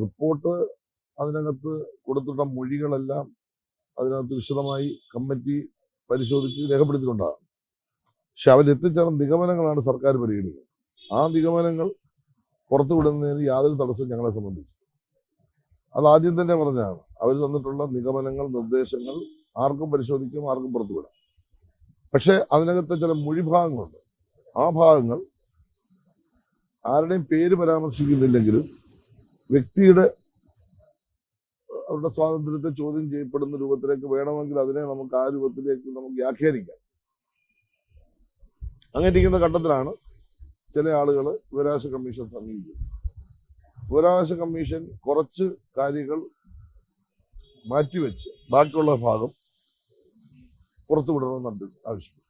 Report അതിനകത്ത് കൊടുത്തിട്ട മൊഴികളെല്ലാം അതിനകത്ത് വിശദമായി കമ്മിറ്റി പരിശോധിച്ച് രേഖപ്പെടുത്തിയിട്ടുണ്ടാകും പക്ഷെ അവരെത്തിച്ചേർന്ന നിഗമനങ്ങളാണ് സർക്കാർ പരിഗണിക്കുന്നത്. ആ നിഗമനങ്ങൾ പുറത്തുവിടുന്നതിന് യാതൊരു തടസ്സവും ഞങ്ങളെ സംബന്ധിച്ചു അത് ആദ്യം തന്നെ പറഞ്ഞതാണ്. അവർ തന്നിട്ടുള്ള നിഗമനങ്ങൾ നിർദ്ദേശങ്ങൾ ആർക്കും പരിശോധിക്കും ആർക്കും പുറത്തുവിടാം പക്ഷെ അതിനകത്ത് ചില മൊഴിഭാഗങ്ങളുണ്ട് ആ ഭാഗങ്ങൾ ആരുടെയും പേര് പരാമർശിക്കുന്നില്ലെങ്കിലും വ്യക്തിയുടെ അവരുടെ സ്വാതന്ത്ര്യത്തെ ചോദ്യം ചെയ്യപ്പെടുന്ന രൂപത്തിലേക്ക് വേണമെങ്കിൽ അതിനെ നമുക്ക് ആ രൂപത്തിലേക്ക് നമുക്ക് വ്യാഖ്യാനിക്കാം. അങ്ങനെ ഇരിക്കുന്ന ഘട്ടത്തിലാണ് ചില ആളുകൾ വിവരാവകാശ കമ്മീഷൻ സമീപിക്കുന്നത്. വിവരാവകാശ കമ്മീഷൻ കുറച്ച് കാര്യങ്ങൾ മാറ്റിവെച്ച് ബാക്കിയുള്ള ഭാഗം പുറത്തുവിടണമെന്നുണ്ട് ആവശ്യം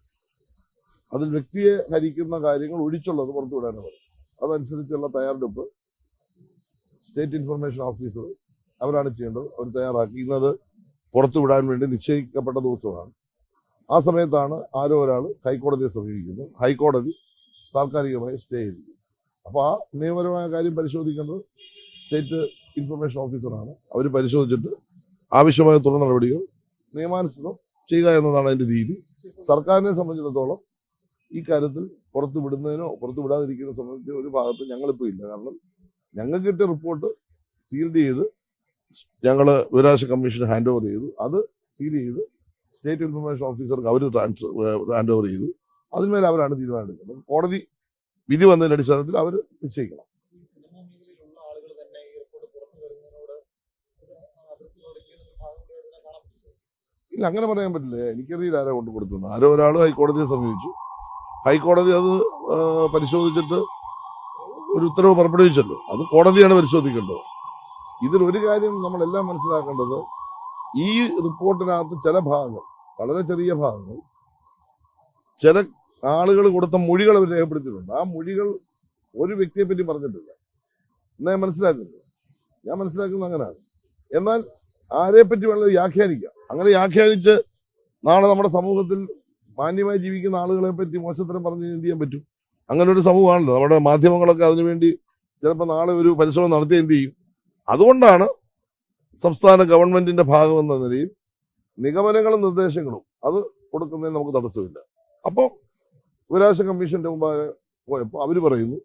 അതിൽ വ്യക്തിയെ ഹരിക്കുന്ന കാര്യങ്ങൾ ഒഴിച്ചുള്ളത് പുറത്തുവിടാനാണ് അതനുസരിച്ചുള്ള തയ്യാറെടുപ്പ് സ്റ്റേറ്റ് ഇൻഫർമേഷൻ ഓഫീസർ അവരാണ് ചെയ്യേണ്ടത്. അവർ തയ്യാറാക്കി ഇന്നത് പുറത്തുവിടാൻ വേണ്ടി നിശ്ചയിക്കപ്പെട്ട ദിവസമാണ്. ആ സമയത്താണ് ആരോ ഒരാൾ ഹൈക്കോടതിയെ സമീപിക്കുന്നത് ഹൈക്കോടതി താൽക്കാലികമായി സ്റ്റേ ചെയ്തിരിക്കുന്നു. അപ്പോൾ ആ നിയമപരമായ കാര്യം പരിശോധിക്കേണ്ടത് സ്റ്റേറ്റ് ഇൻഫർമേഷൻ ഓഫീസറാണ്. അവർ പരിശോധിച്ചിട്ട് ആവശ്യമായ തുടർ നടപടികൾ നിയമാനുസൃതം ചെയ്യുക എന്നതാണ് അതിന്റെ രീതി. സർക്കാരിനെ സംബന്ധിച്ചിടത്തോളം ഈ കാര്യത്തിൽ പുറത്തു വിടുന്നതിനോ പുറത്തു വിടാതിരിക്കുന്നതിനോ സംബന്ധിച്ച് ഒരു ഭാഗത്ത് ഞങ്ങളിപ്പോൾ ഇല്ല. കാരണം ഞങ്ങൾക്ക് കിട്ടിയ റിപ്പോർട്ട് സീൽഡ് ചെയ്ത് ഞങ്ങൾ വിവരാവകാശ കമ്മീഷൻ ഹാൻഡ് ഓവർ ചെയ്തു. അത് സീൽ ചെയ്ത് സ്റ്റേറ്റ് ഇൻഫർമേഷൻ ഓഫീസർക്ക് അവർ ട്രാൻസ്ഫർ ഹാൻഡ് ഓവർ ചെയ്തു. അതിന്മേൽ അവരാണ് തീരുമാനം എടുക്കുന്നത് കോടതി വിധി വന്നതിന്റെ അടിസ്ഥാനത്തിൽ അവർ നിശ്ചയിക്കണം. ഇല്ല അങ്ങനെ പറയാൻ പറ്റില്ല. എനിക്കറിയില്ല ആരാ കൊണ്ട് കൊടുത്തത് ആരോ ഒരാൾ ഹൈക്കോടതിയെ സമീപിച്ചു. ഹൈക്കോടതി അത് പരിശോധിച്ചിട്ട് ഒരു ഉത്തരവ് പുറപ്പെടുവിച്ചല്ലോ. അത് കോടതിയാണ് പരിശോധിക്കേണ്ടത്. ഇതിൽ ഒരു കാര്യം നമ്മളെല്ലാം മനസ്സിലാക്കേണ്ടത് ഈ റിപ്പോർട്ടിനകത്ത് ചില ഭാഗങ്ങൾ വളരെ ചെറിയ ഭാഗങ്ങൾ ചില ആളുകൾ കൊടുത്ത മൊഴികൾ അവർ രേഖപ്പെടുത്തിയിട്ടുണ്ട്. ആ മൊഴികൾ ഒരു വ്യക്തിയെ പറ്റി പറഞ്ഞിട്ടില്ല. എന്നാ ഞാൻ മനസ്സിലാക്കുന്നത്? ഞാൻ മനസ്സിലാക്കുന്നത് അങ്ങനെയാണ്. എന്നാൽ ആരെ പറ്റി വേണമെങ്കിൽ വ്യാഖ്യാനിക്കാം. അങ്ങനെ വ്യാഖ്യാനിച്ച് നാളെ നമ്മുടെ സമൂഹത്തിൽ മാന്യമായി ജീവിക്കുന്ന ആളുകളെ പറ്റി മോശത്തരം പറഞ്ഞ് എന്ത് ചെയ്യാൻ പറ്റും? അങ്ങനെ ഒരു സമൂഹമാണല്ലോ. നമ്മുടെ മാധ്യമങ്ങളൊക്കെ അതിനുവേണ്ടി ചിലപ്പോൾ നാളെ ഒരു പരിശ്രമം നടത്തി എന്ത് ചെയ്യും? അതുകൊണ്ടാണ് സംസ്ഥാന ഗവൺമെന്റിന്റെ ഭാഗമെന്ന നിലയിൽ നിഗമനങ്ങളും നിർദ്ദേശങ്ങളും അത് കൊടുക്കുന്നതിന് നമുക്ക് തടസ്സമില്ല. അപ്പോൾ വിവരാവകാശ കമ്മീഷന്റെ മുമ്പാകെ പോയപ്പോൾ അവർ പറയുന്നു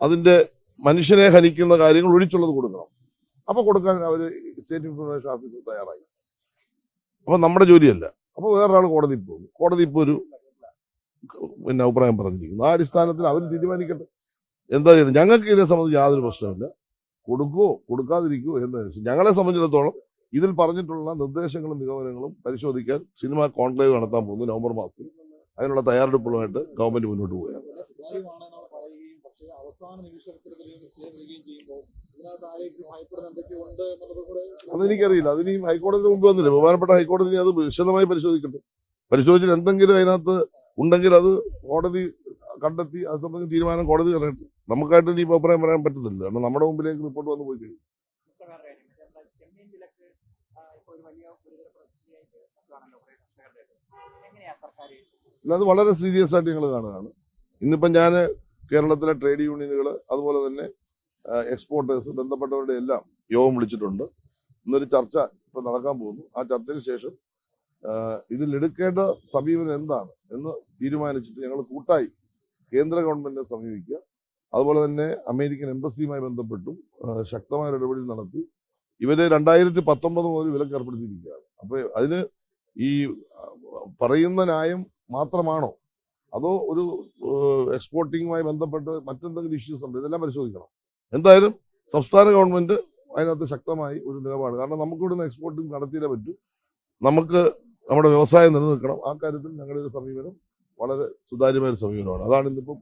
അതിന്റെ മനുഷ്യനെ ഹനിക്കുന്ന കാര്യങ്ങൾ ഒഴിച്ചുള്ളത് കൊടുക്കണം. അപ്പൊ കൊടുക്കാൻ അവർ സ്റ്റേറ്റ് ഇൻഫർമേഷൻ ഓഫീസർ തയ്യാറായി. അപ്പൊ നമ്മുടെ ജോലിയല്ല. അപ്പൊ വേറൊരാൾ കോടതിയിൽ പോകും കോടതി ഇപ്പോൾ ഒരു പിന്നെ അഭിപ്രായം പറഞ്ഞിരിക്കുന്നു. ആ അടിസ്ഥാനത്തിൽ അവർ തീരുമാനിക്കട്ടെ. എന്താ ചെയ്യുന്നത് ഞങ്ങൾക്ക് ഇതേ സംബന്ധിച്ച് യാതൊരു പ്രശ്നമില്ല കൊടുക്കുവോ കൊടുക്കാതിരിക്കുവോ എന്ന് ഞങ്ങളെ സംബന്ധിച്ചിടത്തോളം ഇതിൽ പറഞ്ഞിട്ടുള്ള നിർദ്ദേശങ്ങളും നിഗമനങ്ങളും പരിശോധിക്കാൻ സിനിമ കോൺക്ലേവ് നടത്താൻ പോകുന്നു നവംബർ മാസത്തിൽ. അതിനുള്ള തയ്യാറെടുപ്പുകളുമായിട്ട് ഗവൺമെന്റ് മുന്നോട്ട് പോവുകയാണ്. അതെനിക്കറിയില്ല. അതിന് ഹൈക്കോടതി മുമ്പ് വന്നില്ല? ബഹുമാനപ്പെട്ട ഹൈക്കോടതി അത് വിശദമായി പരിശോധിക്കട്ടെ. പരിശോധിച്ചിട്ട് എന്തെങ്കിലും അതിനകത്ത് ഉണ്ടെങ്കിൽ അത് കോടതി കണ്ടെത്തി അത് സംബന്ധിച്ച് തീരുമാനം കോടതി പറയട്ടെ നമുക്കായിട്ട് ഇനി അഭിപ്രായം പറയാൻ പറ്റത്തില്ല. കാരണം നമ്മുടെ മുമ്പിലേക്ക് റിപ്പോർട്ട് വന്നു പോയി കഴിഞ്ഞു. അത് വളരെ സീരിയസ് ആയിട്ട് ഞങ്ങൾ കാണുകയാണ്. ഇന്നിപ്പം ഞാൻ കേരളത്തിലെ ട്രേഡ് യൂണിയനുകൾ അതുപോലെ തന്നെ എക്സ്പോർട്ടേഴ്സ് ബന്ധപ്പെട്ടവരുടെ എല്ലാം യോഗം വിളിച്ചിട്ടുണ്ട്. ഇന്നൊരു ചർച്ച ഇപ്പൊ നടക്കാൻ പോകുന്നു. ആ ചർച്ചയ്ക്ക് ശേഷം ഇതിൽ സമീപനം എന്താണ് എന്ന് തീരുമാനിച്ചിട്ട് ഞങ്ങൾ കൂട്ടായി കേന്ദ്ര ഗവൺമെന്റിനെ സമീപിക്കുക. അതുപോലെ തന്നെ അമേരിക്കൻ എംബസിയുമായി ബന്ധപ്പെട്ടും ശക്തമായ ഇടപെടൽ നടത്തി. ഇവരെ രണ്ടായിരത്തി പത്തൊമ്പത് മുതൽ വിലക്ക് ഏർപ്പെടുത്തിയിരിക്കുകയാണ് അപ്പൊ അതിന് ഈ പറയുന്ന ന്യായം മാത്രമാണോ? അതോ ഒരു എക്സ്പോർട്ടിങ്ങുമായി ബന്ധപ്പെട്ട് മറ്റെന്തെങ്കിലും ഇഷ്യൂസ് ഉണ്ട്? ഇതെല്ലാം പരിശോധിക്കണം. എന്തായാലും സംസ്ഥാന ഗവൺമെന്റ് അതിനകത്ത് ശക്തമായി ഒരു നിലപാട്. കാരണം നമുക്ക് ഇവിടുന്ന് എക്സ്പോർട്ടിങ് നടത്തിയേ പറ്റൂ. നമുക്ക് നമ്മുടെ വ്യവസായം നിലനിൽക്കണം. ആ കാര്യത്തിൽ ഞങ്ങളുടെ ഒരു സമീപനം വളരെ സുതാര്യമായ ഒരു സമീപനമാണ്. അതാണ് ഇന്നിപ്പോൾ